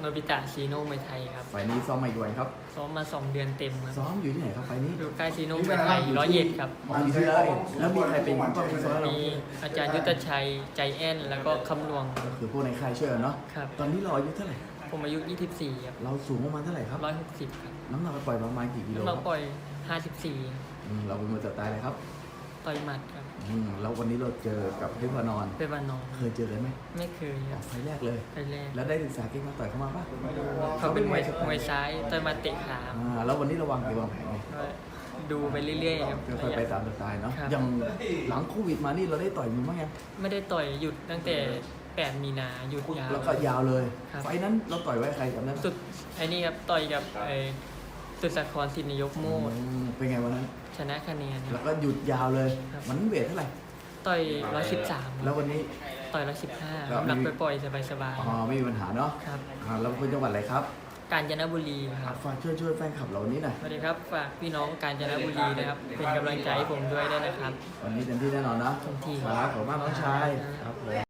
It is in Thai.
โนบิตะซีโนมวยไทยครับ ไฟล์นี้ซ้อมมาอีกวันครับ ซ้อมมาสองเดือนเต็มครับซ้อมอยู่ที่ไหนครับไฟล์นี้อยู่ใกล้ซีโนมวยไทยร้อยเอ็ดครับมาอยู่ที่ร้อยเอ็ดแล้วมีใครเป็นผู้ป้องกันซ้อมเรามีอาจารย์ยุทธชัยใจแอนแล้วก็คำนวงก็คือพวกในค่ายช่วยกันเนาะ ครับ ตอนนี้เราอายุเท่าไหร่ ผมอายุ 24 ครับเราสูงประมาณเท่าไหร่ครับ 160 ครับน้ำหนักเราปล่อยประมาณกี่กิโลน้ำหคนัรักบปล่อย 54 อืมเราเป็นมือตัดตายเลยครับ ต่อยหมัดครับอืมแล้ววันนี้เราเจอกับเพชรพานอนเป็นวันนอนเคยเจอกันไหมไม่เคยคอรัอบกไฟล์แรกเลย ไปแรกแล้วได้ศึกษาเก่งมาต่อยเข้ามาปะเขาเป็นมวยมวยซ้ายต่อยหมาเตะขาอ่าแล้ววันนี้เราวางเกมวางแผนไงก็ดูไปเรื่อยๆครับ ค่อยๆไปตามสไตล์เนาะครับ อย่างหลังโควิดมานี่เราได้ต่อยมีบ้างยังไม่ได้ต่อยหยุดตั้งแต่ 8 มีนาหยุดยาว แล้วก็ยาวเลย ครับ ไฟล์นั้นเราต่อยไว้ใครจำได้ไหมสุดไอ้นี่ครับต่อยกับไอ้ สุดสักรสินนยกโมดอืมเป็นไงวันนั้น ชนะคะแนนคแล้รัวบก็หยุดยาวเลย ครับ มันเวทเท่าไหร่ ต่อย113แล้ววันนี้ ต่อย115แล้วน้ำหนักมีไปปล่อยสบายอ๋อไม่มีปัญหาเนาะๆครับ อ่าเราเป็นจังหวัดอะไรครับกาญจนบุรีครับฝากช่วยช่วยแฟนคลับเรานี้หน่อย สวัสดีครับฝากพี่น้องกาญจนบุรีนะครับ เป็นกำลังใจให้ผมด้วยได้นะครับ วันนี้เต็มที่แน่นอนนะเต็มที่ ครับขอบคุณมากน้องชาย ครับผม